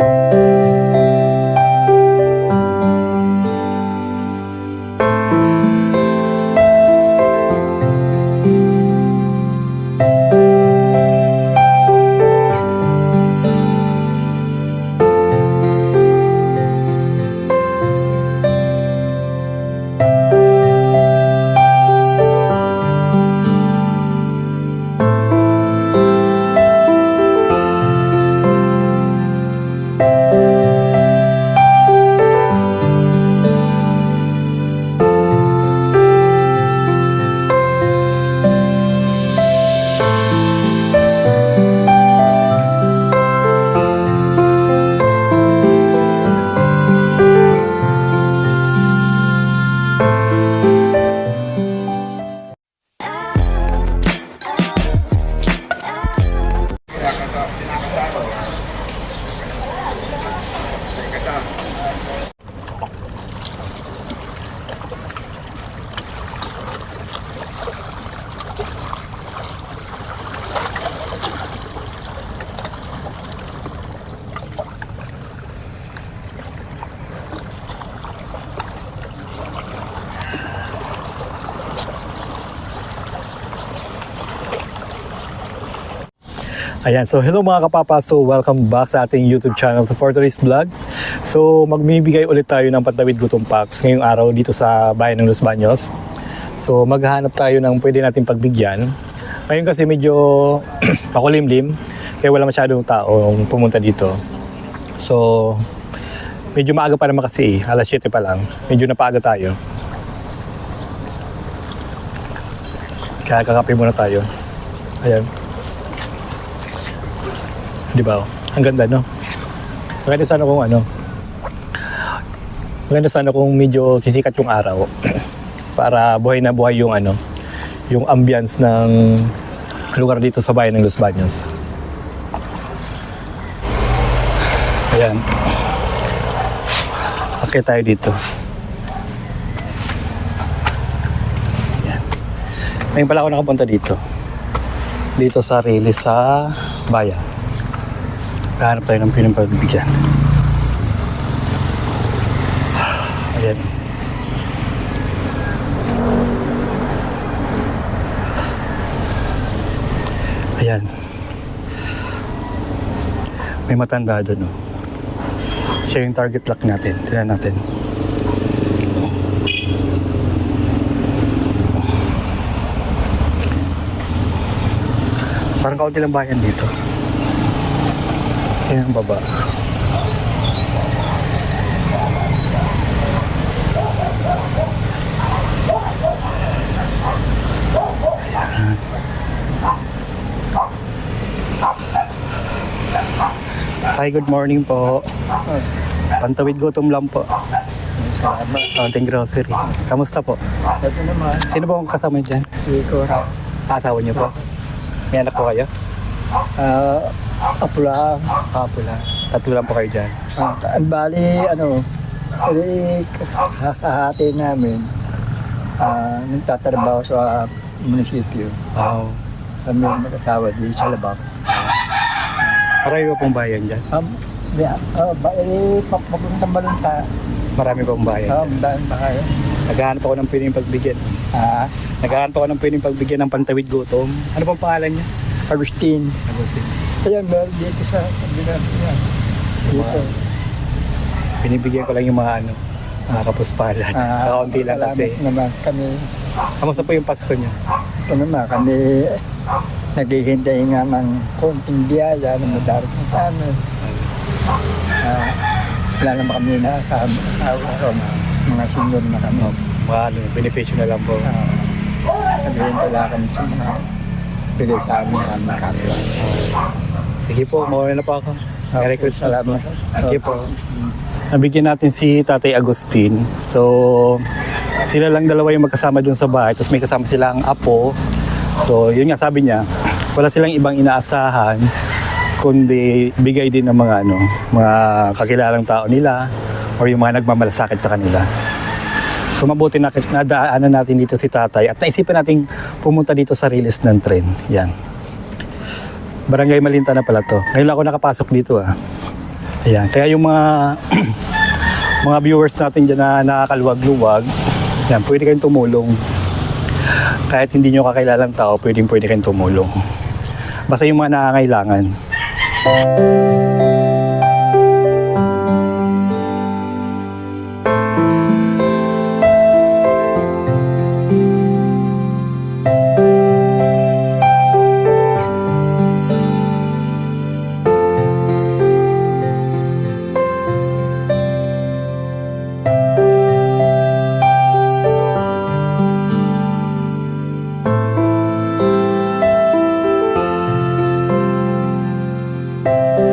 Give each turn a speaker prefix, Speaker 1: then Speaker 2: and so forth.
Speaker 1: you. Ayan, so hello mga kapapa. So welcome back sa ating YouTube channel sa Fortress Vlog. So magbibigay ulit tayo ng Patawid Gutom Packs ngayong araw dito sa bayan ng Los Baños. So maghahanap tayo ng pwede nating pagbigyan. Ngayon kasi medyo pakulimlim, kaya wala masyadong taong pumunta dito. So medyo maaga pa naman kasi, eh. alas 7 pa lang. Medyo napaaga tayo. Kaya kakape muna tayo. Ayan. Di ba? Ang ganda, no? Maganda sana kung ano. Maganda sana kung medyo sisikat yung araw. para buhay na buhay yung ano, yung ambience ng lugar dito sa bayan ng Los Baños. Ayan. Okay tayo dito. Ayan. Ngayon pala ako nakapunta dito. Dito sa Rili sa bayan. Kahanap tayo ng pinapagbigyan. Ayan. Ayan. May matanda doon, no? Siya yung target lock natin. Tignan natin. Parang kaunti lang bayan dito. Ayan ang baba. Ayan. Hi, good morning po. Pantawid gutom lang po.
Speaker 2: Salamat.
Speaker 1: Counting grocery. Kamusta po?
Speaker 2: Ito naman,
Speaker 1: Sino po ang kasama dyan?
Speaker 2: Iko raw.
Speaker 1: Asawa niyo po? May anak po kayo?
Speaker 2: Ah, apula.
Speaker 1: Kapula. Tatlo lang po kayo dyan.
Speaker 2: Ah, ang bali, ano, eh, kakahati namin. Ah, nagtatrabaho sa munisipyo.
Speaker 1: Wow.
Speaker 2: Kami mag-asawa di sa Labak.
Speaker 1: Marami po pong bayan dyan.
Speaker 2: Um, yeah, ah, ba, eh, papuntang balunta.
Speaker 1: Marami pong bayan.
Speaker 2: Ah, daan ba kayo?
Speaker 1: Naghahanap ako ng pwedeng pagbigyan.
Speaker 2: Ah,
Speaker 1: Naghahanap ako ng pwedeng pagbigyan ng pantawid gutom. Ano pong pangalan niya?
Speaker 2: Agustin.
Speaker 1: Agustin.
Speaker 2: Ayan, meron dito sa kabila. Ayan. Dito.
Speaker 1: Binibigyan ko lang yung mga ano, mga kapuspalan.
Speaker 2: Ah,
Speaker 1: Kaunti lang kasi.
Speaker 2: naman kami.
Speaker 1: Kamusta po yung Pasko niyo?
Speaker 2: Ito naman, kami naghihintay nga ng konting biyaya na madarating sa amin. Ah, wala naman kami na sa araw na mga senior na kami.
Speaker 1: Mga ano, beneficyo na lang po.
Speaker 2: Ah, naghihintay lang kami sa mga bigay sa amin ng aming kapwa.
Speaker 1: Sige po, mawala na po ako. Merry
Speaker 2: Okay,
Speaker 1: Christmas.
Speaker 2: Salamat.
Speaker 1: You po. Nabigyan natin si Tatay Agustin. So, sila lang dalawa yung magkasama dun sa bahay. Tapos may kasama silang apo. So, yun nga sabi niya, wala silang ibang inaasahan kundi bigay din ng mga ano, mga kakilalang tao nila or yung mga nagmamalasakit sa kanila. So mabuti na nadaanan natin dito si tatay at naisipan nating pumunta dito sa release ng train. Yan. Barangay Malinta na pala to. Ngayon ako nakapasok dito ah. Ayan. Kaya yung mga mga viewers natin dyan na nakakaluwag-luwag, yan, pwede kayong tumulong. Kahit hindi nyo kakilalang tao, pwedeng pwede kayong tumulong. Basta yung mga nakakailangan. Thank you. you